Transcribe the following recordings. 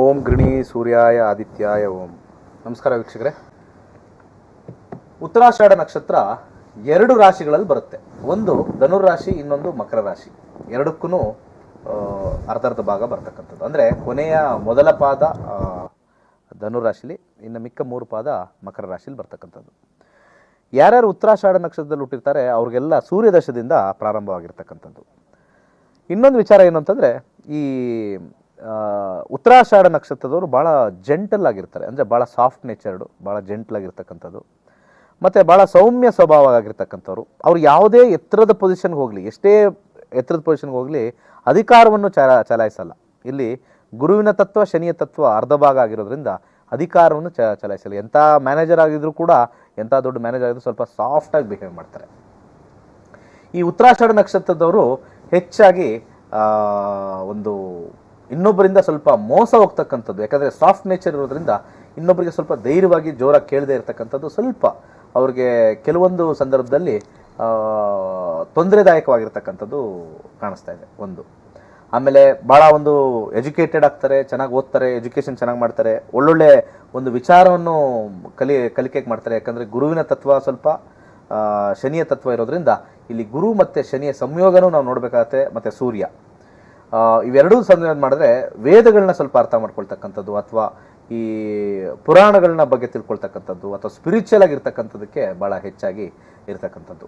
ಓಂ ಗೃಣಿ ಸೂರ್ಯಾಯ ಆದಿತ್ಯಾಯ ಓಂ. ನಮಸ್ಕಾರ ವೀಕ್ಷಕರೇ. ಉತ್ತರಾಷಾಢ ನಕ್ಷತ್ರ ಎರಡು ರಾಶಿಗಳಲ್ಲಿ ಬರುತ್ತೆ. ಒಂದು ಧನುರಾಶಿ ಇನ್ನೊಂದು ಮಕರ ರಾಶಿ ಎರಡಕ್ಕೂ ಅರ್ಧರ್ಧ ಭಾಗ ಬರ್ತಕ್ಕಂಥದ್ದು. ಅಂದರೆ ಕೊನೆಯ ಮೊದಲ ಪಾದ ಧನುರ್ ಧನುರಾಶಿಲಿ ಇನ್ನು ಮಿಕ್ಕ ಮೂರು ಪಾದ ಮಕರ ರಾಶಿಲಿ ಬರ್ತಕ್ಕಂಥದ್ದು. ಯಾರ್ಯಾರು ಉತ್ತರಾಷಾಢ ನಕ್ಷತ್ರದಲ್ಲಿ ಹುಟ್ಟಿರ್ತಾರೆ, ಅವ್ರಿಗೆಲ್ಲ ಸೂರ್ಯದಶದಿಂದ ಪ್ರಾರಂಭವಾಗಿರ್ತಕ್ಕಂಥದ್ದು. ಇನ್ನೊಂದು ವಿಚಾರ ಏನು ಅಂತಂದರೆ, ಈ ಉತ್ತರಾಷಾಢ ನಕ್ಷತ್ರದವರು ಭಾಳ ಜೆಂಟಲ್ ಆಗಿರ್ತಾರೆ. ಅಂದರೆ ಭಾಳ ಸಾಫ್ಟ್ ನೇಚರ್ಡು ಭಾಳ ಜೆಂಟಲ್ ಆಗಿರ್ತಕ್ಕಂಥದ್ದು. ಮತ್ತು ಭಾಳ ಸೌಮ್ಯ ಸ್ವಭಾವ ಆಗಿರ್ತಕ್ಕಂಥವ್ರು ಅವ್ರು ಯಾವುದೇ ಎತ್ತರದ ಪೊಸಿಷನ್ಗೆ ಹೋಗಲಿ, ಎಷ್ಟೇ ಎತ್ತರದ ಪೊಸಿಷನ್ಗೆ ಹೋಗಲಿ, ಅಧಿಕಾರವನ್ನು ಚಲ, ಚಲಾಯಿಸಲ್ಲ. ಇಲ್ಲಿ ಗುರುವಿನ ತತ್ವ, ಶನಿಯ ತತ್ವ ಅರ್ಧ ಭಾಗ ಆಗಿರೋದ್ರಿಂದ ಅಧಿಕಾರವನ್ನು ಚ, ಚಲಾಯಿಸಲ್ಲ. ಎಂಥ ಮ್ಯಾನೇಜರ್ ಆಗಿದ್ರೂ ಕೂಡ, ಎಂಥ ದೊಡ್ಡ ಮ್ಯಾನೇಜರ್ ಆಗಿದ್ರು ಸ್ವಲ್ಪ ಸಾಫ್ಟಾಗಿ ಬಿಹೇವ್ ಮಾಡ್ತಾರೆ. ಈ ಉತ್ತರಾಷಾಢ ನಕ್ಷತ್ರದವರು ಹೆಚ್ಚಾಗಿ ಒಂದು ಇನ್ನೊಬ್ಬರಿಂದ ಸ್ವಲ್ಪ ಮೋಸ ಹೋಗ್ತಕ್ಕಂಥದ್ದು, ಯಾಕಂದರೆ ಸಾಫ್ಟ್ ನೇಚರ್ ಇರೋದ್ರಿಂದ ಇನ್ನೊಬ್ಬರಿಗೆ ಸ್ವಲ್ಪ ಧೈರ್ಯವಾಗಿ ಜೋರಾಗಿ ಕೇಳದೆ ಇರತಕ್ಕಂಥದ್ದು ಸ್ವಲ್ಪ ಅವ್ರಿಗೆ ಕೆಲವೊಂದು ಸಂದರ್ಭದಲ್ಲಿ ತೊಂದರೆದಾಯಕವಾಗಿರ್ತಕ್ಕಂಥದ್ದು ಕಾಣಿಸ್ತಾ ಇದೆ ಒಂದು. ಆಮೇಲೆ ಭಾಳ ಒಂದು ಎಜುಕೇಟೆಡ್ ಆಗ್ತಾರೆ, ಚೆನ್ನಾಗಿ ಓದ್ತಾರೆ ಎಜುಕೇಷನ್ ಚೆನ್ನಾಗಿ ಮಾಡ್ತಾರೆ, ಒಳ್ಳೊಳ್ಳೆ ಒಂದು ವಿಚಾರವನ್ನು ಕಲಿ, ಕಲಿಕೆಗೆ ಮಾಡ್ತಾರೆ. ಯಾಕಂದರೆ ಗುರುವಿನ ತತ್ವ ಸ್ವಲ್ಪ ಶನಿಯ ತತ್ವ ಇರೋದ್ರಿಂದ ಇಲ್ಲಿ ಗುರು ಮತ್ತು ಶನಿಯ ಸಂಯೋಗನೂ ನಾವು ನೋಡಬೇಕಾಗತ್ತೆ, ಮತ್ತು ಸೂರ್ಯ. ಇವೆರಡೂ ಸಂಯೋಜನೆ ಮಾಡಿದ್ರೆ ವೇದಗಳನ್ನ ಸ್ವಲ್ಪ ಅರ್ಥ ಮಾಡ್ಕೊಳ್ತಕ್ಕಂಥದ್ದು ಅಥವಾ ಈ ಪುರಾಣಗಳನ್ನ ಬಗ್ಗೆ ತಿಳ್ಕೊಳ್ತಕ್ಕಂಥದ್ದು ಅಥವಾ ಸ್ಪಿರಿಚುವಲ್ ಆಗಿರ್ತಕ್ಕಂಥದ್ದಕ್ಕೆ ಭಾಳ ಹೆಚ್ಚಾಗಿ ಇರತಕ್ಕಂಥದ್ದು.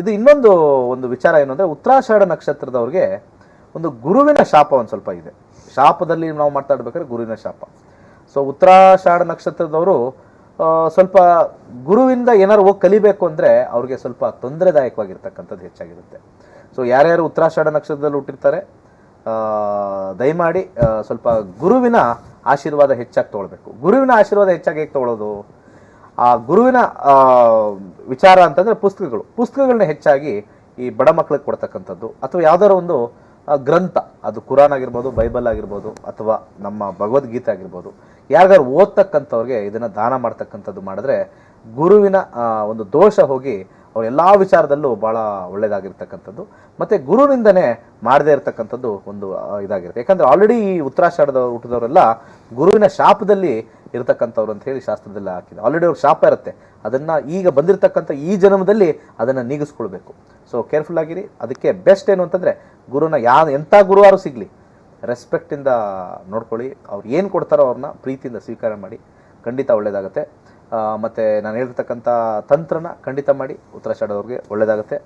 ಇದು ಇನ್ನೊಂದು ಒಂದು ವಿಚಾರ ಏನು ಅಂದರೆ ಉತ್ತರಾಷಾಢ ನಕ್ಷತ್ರದವ್ರಿಗೆ ಒಂದು ಗುರುವಿನ ಶಾಪ ಒಂದು ಸ್ವಲ್ಪ ಇದೆ. ಶಾಪದಲ್ಲಿ ನಾವು ಮಾತಾಡ್ಬೇಕಾದ್ರೆ ಗುರುವಿನ ಶಾಪ. ಸೊ ಉತ್ತರಾಷಾಢ ನಕ್ಷತ್ರದವರು ಸ್ವಲ್ಪ ಗುರುವಿಂದ ಏನಾದ್ರು ಹೋಗಿ ಕಲಿಬೇಕು ಅಂದರೆ ಅವ್ರಿಗೆ ಸ್ವಲ್ಪ ತೊಂದರೆದಾಯಕವಾಗಿರ್ತಕ್ಕಂಥದ್ದು ಹೆಚ್ಚಾಗಿರುತ್ತೆ. ಸೊ ಯಾರ್ಯಾರು ಉತ್ತರಾಷಾಢ ನಕ್ಷತ್ರದಲ್ಲಿ ಹುಟ್ಟಿರ್ತಾರೆ ದಯಮಾಡಿ ಸ್ವಲ್ಪ ಗುರುವಿನ ಆಶೀರ್ವಾದ ಹೆಚ್ಚಾಗಿ ತೊಗೊಳ್ಬೇಕು. ಗುರುವಿನ ಆಶೀರ್ವಾದ ಹೆಚ್ಚಾಗಿ ಹೇಗೆ ತೊಗೊಳ್ಳೋದು? ಆ ಗುರುವಿನ ವಿಚಾರ ಅಂತಂದರೆ ಪುಸ್ತಕಗಳು. ಪುಸ್ತಕಗಳನ್ನ ಹೆಚ್ಚಾಗಿ ಈ ಬಡ ಮಕ್ಕಳಿಗೆ ಕೊಡ್ತಕ್ಕಂಥದ್ದು ಅಥವಾ ಯಾವ್ದಾರ ಒಂದು ಗ್ರಂಥ, ಅದು ಕುರಾನ್ ಆಗಿರ್ಬೋದು, ಬೈಬಲ್ ಆಗಿರ್ಬೋದು, ಅಥವಾ ನಮ್ಮ ಭಗವದ್ಗೀತೆ ಆಗಿರ್ಬೋದು ಯಾರ್ಯಾರು ಓದ್ತಕ್ಕಂಥವ್ರಿಗೆ ಇದನ್ನು ದಾನ ಮಾಡ್ತಕ್ಕಂಥದ್ದು ಮಾಡಿದ್ರೆ ಗುರುವಿನ ಒಂದು ದೋಷ ಹೋಗಿ ಅವ್ರ ಎಲ್ಲ ವಿಚಾರದಲ್ಲೂ ಭಾಳ ಒಳ್ಳೆಯದಾಗಿರ್ತಕ್ಕಂಥದ್ದು ಮತ್ತು ಗುರುವಿನಿಂದನೇ ಮಾಡದೇ ಇರತಕ್ಕಂಥದ್ದು ಒಂದು ಇದಾಗಿರುತ್ತೆ. ಯಾಕಂದರೆ ಆಲ್ರೆಡಿ ಈ ಉತ್ತರಾಷಾಢದ ಹುಟ್ಟಿದವರೆಲ್ಲ ಗುರುವಿನ ಶಾಪದಲ್ಲಿ ಇರತಕ್ಕಂಥವ್ರು ಅಂತ ಹೇಳಿ ಶಾಸ್ತ್ರದಲ್ಲಿ ಹಾಕಿದೆ. ಆಲ್ರೆಡಿ ಅವ್ರ ಶಾಪ ಇರುತ್ತೆ. ಅದನ್ನು ಈಗ ಬಂದಿರತಕ್ಕಂಥ ಈ ಜನ್ಮದಲ್ಲಿ ಅದನ್ನು ನೀಗಿಸ್ಕೊಳ್ಬೇಕು. ಸೊ ಕೇರ್ಫುಲ್ ಆಗಿರಿ. ಅದಕ್ಕೆ ಬೆಸ್ಟ್ ಏನು ಅಂತಂದರೆ, ಗುರುನ ಯಾ ಎಂಥ ಗುರುವಾರು ಸಿಗಲಿ ರೆಸ್ಪೆಕ್ಟಿಂದ ನೋಡ್ಕೊಳ್ಳಿ. ಅವ್ರು ಏನು ಕೊಡ್ತಾರೋ ಅವ್ರನ್ನ ಪ್ರೀತಿಯಿಂದ ಸ್ವೀಕಾರ ಮಾಡಿ. ಖಂಡಿತ ಒಳ್ಳೆಯದಾಗುತ್ತೆ ಮತ್ತು ನಾನು ಹೇಳ್ತಕ್ಕಂಥ ತಂತ್ರನ ಖಂಡಿತ ಮಾಡಿ. ಉತ್ತರಾಷಾಢದವ್ರಿಗೆ ಒಳ್ಳೆಯದಾಗುತ್ತೆ